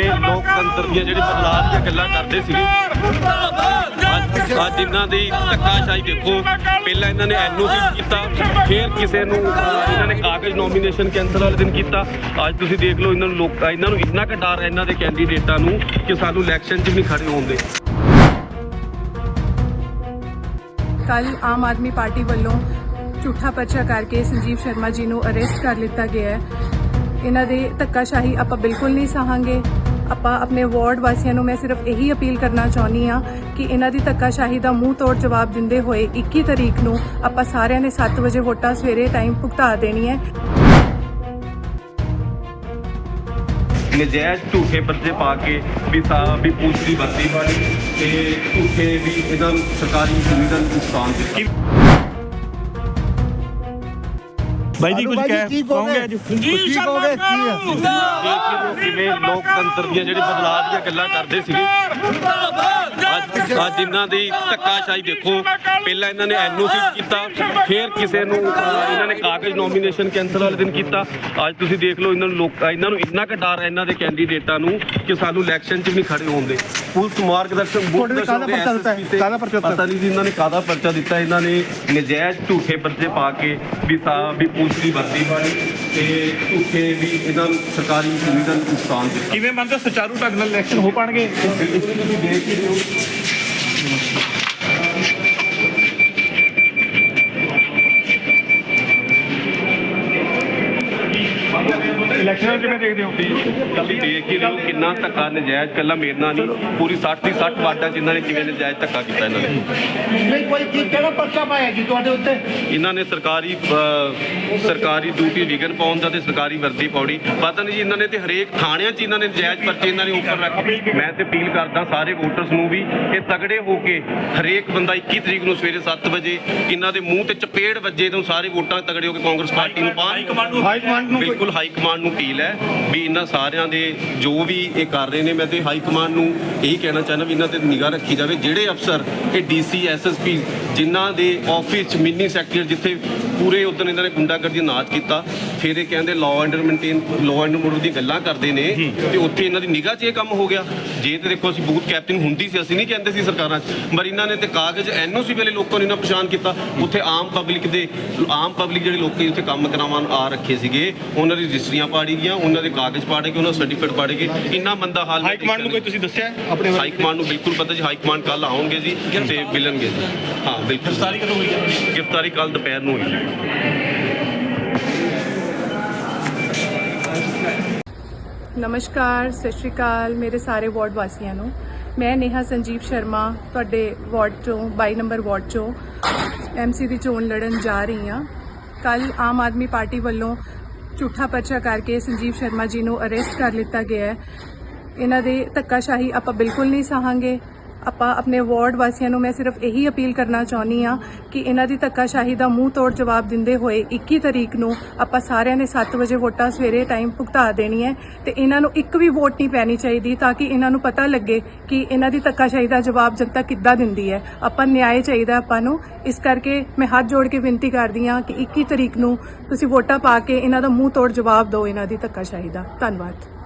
ਕਿਵੇਂ ਲੋਕਤੰਤਰ ਦੀਆਂ ਜਿਹੜੇ ਬਦਲਾਅ ਦੀਆਂ ਗੱਲਾਂ ਕਰਦੇ ਸੀਗੇ ਅੱਜ ਅੱਜ ਇਹਨਾਂ ਦੀ ਧੱਕਾਸ਼ਾਹੀ ਦੇਖੋ, ਪਹਿਲਾਂ ਇਹਨਾਂ ਨੇ ਐਨਓਸੀ ਕੀਤਾ, ਫਿਰ ਕਿਸੇ ਨੂੰ ਇਹਨਾਂ ਨੇ ਕਾਗਜ਼ ਨੋਮੀਨੇਸ਼ਨ ਕੈਂਸਲ ਵਾਲੇ ਦਿਨ ਕੀਤਾ। ਅੱਜ ਤੁਸੀਂ ਦੇਖ ਲਓ, ਇਹਨਾਂ ਨੂੰ ਲੋਕ, ਇਹਨਾਂ ਨੂੰ ਇੰਨਾ ਕੁ ਇਹਨਾਂ ਦੇ ਕੈਂਡੀਡੇਟਾਂ ਨੂੰ ਕਿ ਸਾਨੂੰ ਇਲੈਕਸ਼ਨ 'ਚ ਵੀ ਖੜੇ ਹੋਣ ਦੇ। ਕੱਲ ਆਮ ਆਦਮੀ ਪਾਰਟੀ ਵੱਲੋਂ ਝੂਠਾ ਪਰਚਾ ਕਰਕੇ ਸੰਜੀਵ ਸ਼ਰਮਾ ਜੀ ਨੂੰ ਅਰੈਸਟ ਕਰ ਲਿੱਤਾ ਗਿਆ ਹੈ। ਇਹਨਾਂ ਦੇ ਧੱਕਾਸ਼ਾਹੀ ਆਪਾਂ ਬਿਲਕੁਲ ਨਹੀਂ ਸਹਾਂਗੇ। ਆਪਾਂ ਆਪਣੇ ਵਾਰਡ ਵਾਸੀਆਂ ਨੂੰ ਮੈਂ ਸਿਰਫ ਇਹੀ ਅਪੀਲ ਕਰਨਾ ਚਾਹੁੰਦੀ ਆ ਕਿ ਇਹਨਾਂ ਦੀ ਧੱਕਾਸ਼ਾਹੀ ਦਾ ਮੂੰਹ ਤੋੜ ਜਵਾਬ ਦਿੰਦੇ ਹੋਏ 21 ਤਰੀਕ ਨੂੰ ਆਪਾਂ ਸਾਰਿਆਂ ਨੇ 7 ਵਜੇ ਵੋਟਾਂ ਸਵੇਰੇ ਟਾਈਮ ਭੁਗਤਾ ਦੇਣੀ ਹੈ। ਨਜਾਇਜ਼ ਝੂਠੇ ਪਰਚੇ ਪਾ ਕੇ ਵੀ ਸਾ ਵੀ ਪੂਛਦੀ ਵਰਦੀ ਵਾਲੀ ਤੇ ਝੂਠੇ ਵੀ ਇਹਨਾਂ ਸਰਕਾਰੀ ਸੁਵਿਧਾ ਨੂੰ ਨੁਕਸਾਨ ਦਿੱਤੀ। ਬਾਈ ਜੀ ਕੁਝ ਕਹਿ ਕਹੋਗੇ? ਅੱਜ? ਹੈ ਦੇਖ ਲਓ ਕਿਵੇਂ ਲੋਕਤੰਤਰ ਦੀਆਂ ਜਿਹੜੇ ਬਦਲਾਅ ਦੀਆਂ ਗੱਲਾਂ ਕਰਦੇ ਸੀਗੇ। ਅੱਜ ਅੱਜ ਇਹਨਾਂ ਦੀ ਧੱਕਾਸ਼ਾਹੀ ਦੇਖੋ ਪਹਿਲਾਂ ਇਹਨਾਂ ਨੇ ਐਨਓਸੀ ਕੀਤਾ ਫਿਰ ਕਿਸੇ ਨੂੰ ਇਹਨਾਂ ਨੇ ਕਾਗਜ਼ ਨੋਮੀਨੇਸ਼ਨ ਕੈਂਸਲ ਵਾਲੇ ਦਿਨ ਕੀਤਾ। ਅੱਜ ਤੁਸੀਂ ਦੇਖ ਲਓ ਇਹਨਾਂ ਨੂੰ ਲੋਕ ਇਹਨਾਂ ਨੂੰ ਇੰਨਾ ਕੁ ਡਰ ਹੈ ਇਹਨਾਂ ਦੇ ਕੈਂਡੀਡੇਟਾਂ ਨੂੰ ਕਿ ਸਾਨੂੰ ਇਲੈਕਸ਼ਨ 'ਚ ਵੀ ਨਹੀਂ ਖੜੇ ਹੋਣ ਦੇ। ਪੁਲਿਸ ਮਾਰਗਦਰਸ਼ਨ ਤੁਹਾਡੇ ਤੇ ਕਾਹਦਾ ਪਰਚਾ ਦਿੱਤਾ ਹੈ? ਕਾਹਦਾ ਪਰਚਾ ਦਿੱਤਾ? ਪਤਾ ਨਹੀਂ ਜੀ ਇਹਨਾਂ ਨੇ ਕਾਹਦਾ ਪਰਚਾ ਦਿੱਤਾ ਇਹਨਾਂ ਨੇ ਨਜਾਇਜ਼ ਝੂਠੇ ਪਰਚੇ ਪਾ ਕੇ ਵੀ ਸਾ ਵੀ ਪੁਲਿਸ ਦੀ ਵਰਦੀ ਵਾਲੀ ਤੇ ਝੂਠੇ ਵੀ ਇਹਨਾਂ ਨੂੰ ਸਰਕਾਰੀ ਸੁਵਿਧਾ ਨੂੰ ਨੁਕਸਾਨ ਦਿੱਤਾ। ਕਿਵੇਂ ਮੰਨਦੇ ਸੁਚਾਰੂ ਢੰਗ ਨਾਲ ਇਲੈਕਸ਼ਨ ਹੋ ਪਾਣਗੇ? ਤੁਸੀਂ ਦੇਖ ਹੀ ਰਹੇ ਹੋ। 気持ちいい。ਕਿਵੇਂ ਦੇਖਦੇ ਹੋ? ਦੇਖ ਕਿੰਨਾ ਧੱਕਾ ਨਜਾਇਜ਼ ਕੱਲਾ ਮੇਰੇ ਨਾਲ ਨਹੀਂ ਪੂਰੀ 60 ਦੀ 60 ਵਾਰਡਾਂ ਜਿਨ੍ਹਾਂ ਨੇ ਕਿਵੇਂ ਨਜਾਇਜ਼ ਧੱਕਾ ਕੀਤਾ ਇਹਨਾਂ ਨੇ। ਨਹੀਂ ਕੋਈ ਕੀ ਕਿਹੜਾ ਪਰਚਾ ਪਾਇਆ ਜੀ ਤੁਹਾਡੇ ਉੱਤੇ? ਇਹਨਾਂ ਨੇ ਸਰਕਾਰੀ ਅਹ, ਸਰਕਾਰੀ ਡਿਊਟੀ ਵਿਗਨ ਪਾਉਣ ਦਾ ਤੇ ਸਰਕਾਰੀ ਵਰਦੀ ਪਾਉਣੀ। ਪਤਾ ਨਹੀਂ ਜੀ ਇਹਨਾਂ ਨੇ ਤੇ ਹਰੇਕ ਥਾਣਿਆਂ 'ਚ ਇਹਨਾਂ ਨੇ ਨਜਾਇਜ਼ ਪਰਚੇ ਇਹਨਾਂ ਨੇ ਉੱਪਰ ਰੱਖ ਮੈਂ ਤੇ ਅਪੀਲ ਕਰਦਾ ਸਾਰੇ ਵੋਟਰਸ ਨੂੰ ਵੀ ਇਹ ਤਗੜੇ ਹੋ ਕੇ ਹਰੇਕ ਬੰਦਾ 21 ਤਰੀਕ ਨੂੰ ਸਵੇਰੇ 7 ਵਜੇ ਇਹਨਾਂ ਦੇ ਮੂੰਹ ਤੇ ਚਪੇੜ ਵੱਜੇ ਤੋਂ ਸਾਰੇ ਵੋਟਾਂ ਤਗੜੇ ਹੋ ਕੇ ਕਾਂਗਰਸ ਪਾਰਟੀ ਨੂੰ ਪਾਣ ਹਾਈ ਕਮਾਂਡ ਨੂੰ ਬਿਲਕੁਲ ਹਾਈ ਕਮਾਂਡ ਨੂੰ ਅਪੀਲ ਹੈ ਵੀ ਇਹਨਾਂ ਸਾਰਿਆਂ ਦੇ ਜੋ ਵੀ ਇਹ ਕਰ ਰਹੇ ਨੇ ਮੈਂ ਤੇ ਹਾਈ ਕਮਾਂਡ ਨੂੰ ਇਹੀ ਕਹਿਣਾ ਚਾਹੁੰਦਾ ਵੀ ਇਹਨਾਂ ਤੇ ਨਿਗਾਹ ਰੱਖੀ ਜਾਵੇ। ਜਿਹੜੇ ਅਫਸਰ ਇਹ ਡੀਸੀ ਐਸਐਸਪੀ ਜਿਨ੍ਹਾਂ ਦੇ ਆਫਿਸ ਚ ਮਿੰਨੀ ਸੈਕਟਰੀ ਜਿੱਥੇ ਪੂਰੇ ਉਦੋਂ ਇਹਨਾਂ ਨੇ ਗੁੰਡਾਗਰਦੀ ਨਾਚ ਕੀਤਾ ਫਿਰ ਇਹ ਕਹਿੰਦੇ law and maintain law and order ਦੀ ਗੱਲਾਂ ਕਰਦੇ ਨੇ ਤੇ ਉੱਥੇ ਇਹਨਾਂ ਦੀ ਨਿਗਾਹ 'ਚ ਇਹ ਕੰਮ ਹੋ ਗਿਆ। ਜੇ ਤੇ ਦੇਖੋ ਅਸੀਂ ਬੂਥ ਕੈਪਟਨ ਹੁੰਦੀ ਸੀ ਅਸੀਂ ਨਹੀਂ ਕਹਿੰਦੇ ਸੀ ਸਰਕਾਰਾਂ 'ਚ ਪਰ ਇਹਨਾਂ ਨੇ ਤੇ ਕਾਗਜ਼ ਐਨਓਸੀ ਵੇਲੇ ਲੋਕਾਂ ਨੂੰ ਇਹਨਾਂ ਪਛਾਣ ਕੀਤਾ। ਉੱਥੇ ਆਮ ਪਬਲਿਕ ਦੇ ਆਮ ਪਬਲਿਕ ਜਿਹੜੇ ਲੋਕੀ ਉੱਥੇ ਕੰਮ ਕਰਾਉਣ ਆ ਰੱਖੇ ਸੀਗੇ ਉਹਨਾਂ ਦੀ ਰਜਿਸਟਰੀਆਂ ਪਾੜੀ ਗਈਆਂ ਉਹਨਾਂ ਦੇ ਕਾਗਜ਼ ਪਾੜੇ ਗਏ ਉਹਨਾਂ ਸਰਟੀਫਿਕੇਟ ਪਾੜੇ ਗਏ। ਇੰਨਾ ਮੰਦਾ ਹਾਲ ਹਾਈ ਕਮਾਂਡ ਨੂੰ ਕੋਈ ਤੁਸੀਂ ਦੱਸਿਆ ਆਪਣੇ ਹਾਈ ਕਮਾਂਡ ਨੂੰ ਬਿਲਕੁਲ ਪਤਾ ਜੀ ਹਾਈ ਕਮਾਂਡ ਕੱਲ ਆਉਣਗੇ ਜੀ ਤੇ ਮਿਲਣਗੇ ਜੀ। ਹਾਂ ਬਿਲਕੁਲ। ਗ੍ਰਿਫਤਾਰੀ ਕਦੋਂ ਹੋਈ ਹੈ ਗ੍ਰਿਫਤਾਰੀ ਕੱਲ ਦੁਪਹਿਰ ਨੂੰ ਹੋਈ ਹੈ ਨਮਸਕਾਰ ਸਤਿ ਸ਼੍ਰੀ ਅਕਾਲ ਮੇਰੇ ਸਾਰੇ ਵਾਰਡ ਵਾਸੀਆਂ ਨੂੰ। ਮੈਂ ਨੇਹਾ ਸੰਜੀਵ ਸ਼ਰਮਾ ਤੁਹਾਡੇ ਵਾਰਡ ਚੋਂ 22 ਨੰਬਰ ਵਾਰਡ ਚੋਂ ਐਮਸੀ ਦੀ ਚੋਣ ਲੜਨ ਜਾ ਰਹੀ ਹਾਂ। ਕੱਲ ਆਮ ਆਦਮੀ ਪਾਰਟੀ ਵੱਲੋਂ ਝੂਠਾ ਪਰਚਾ ਕਰਕੇ ਸੰਜੀਵ ਸ਼ਰਮਾ ਜੀ ਨੂੰ ਅਰੈਸਟ ਕਰ ਲਿੱਤਾ ਗਿਆ ਹੈ। ਇਹਨਾਂ ਦੇ ਧੱਕਾਸ਼ਾਹੀ ਆਪਾਂ ਬਿਲਕੁਲ ਨਹੀਂ ਸਹਾਂਗੇ ਆਪਾਂ ਆਪਣੇ ਵਾਰਡ ਵਾਸੀਆਂ ਨੂੰ ਮੈਂ ਸਿਰਫ ਇਹੀ ਅਪੀਲ ਕਰਨਾ ਚਾਹੁੰਦੀ ਆ ਕਿ ਇਹਨਾਂ ਦੀ ਧੱਕਾਸ਼ਾਹੀ ਦਾ ਮੂੰਹ ਤੋੜ ਜਵਾਬ ਦਿੰਦੇ ਹੋਏ 21 ਤਰੀਕ ਨੂੰ ਆਪਾਂ ਸਾਰਿਆਂ ਨੇ 7 ਵਜੇ ਵੋਟਾਂ ਸਵੇਰੇ ਟਾਈਮ ਭੁਗਤਾ ਦੇਣੀ ਹੈ ਤੇ ਇਹਨਾਂ ਨੂੰ ਇੱਕ ਵੀ ਵੋਟ ਨਹੀਂ ਪੈਣੀ ਚਾਹੀਦੀ ਤਾਂ ਕਿ ਇਹਨਾਂ ਨੂੰ ਪਤਾ ਲੱਗੇ ਕਿ ਇਹਨਾਂ ਦੀ ਧੱਕਾਸ਼ਾਹੀ ਦਾ ਜਵਾਬ ਜਨਤਾ ਕਿੱਦਾਂ ਦਿੰਦੀ ਹੈ। ਆਪਾਂ ਨਿਆਂ ਚਾਹੀਦਾ ਆਪਾਂ ਨੂੰ। ਇਸ ਕਰਕੇ ਮੈਂ ਹੱਥ ਜੋੜ ਕੇ ਬੇਨਤੀ ਕਰਦੀ ਆ ਕਿ 21 ਤਰੀਕ ਨੂੰ ਤੁਸੀਂ ਵੋਟਾਂ ਪਾ ਕੇ ਇਹਨਾਂ ਦਾ ਮੂੰਹ ਤੋੜ ਜਵਾਬ ਦਿਓ ਇਹਨਾਂ ਦੀ ਧੱਕਾਸ਼ਾਹੀ ਦਾ। ਧੰਨਵਾਦ।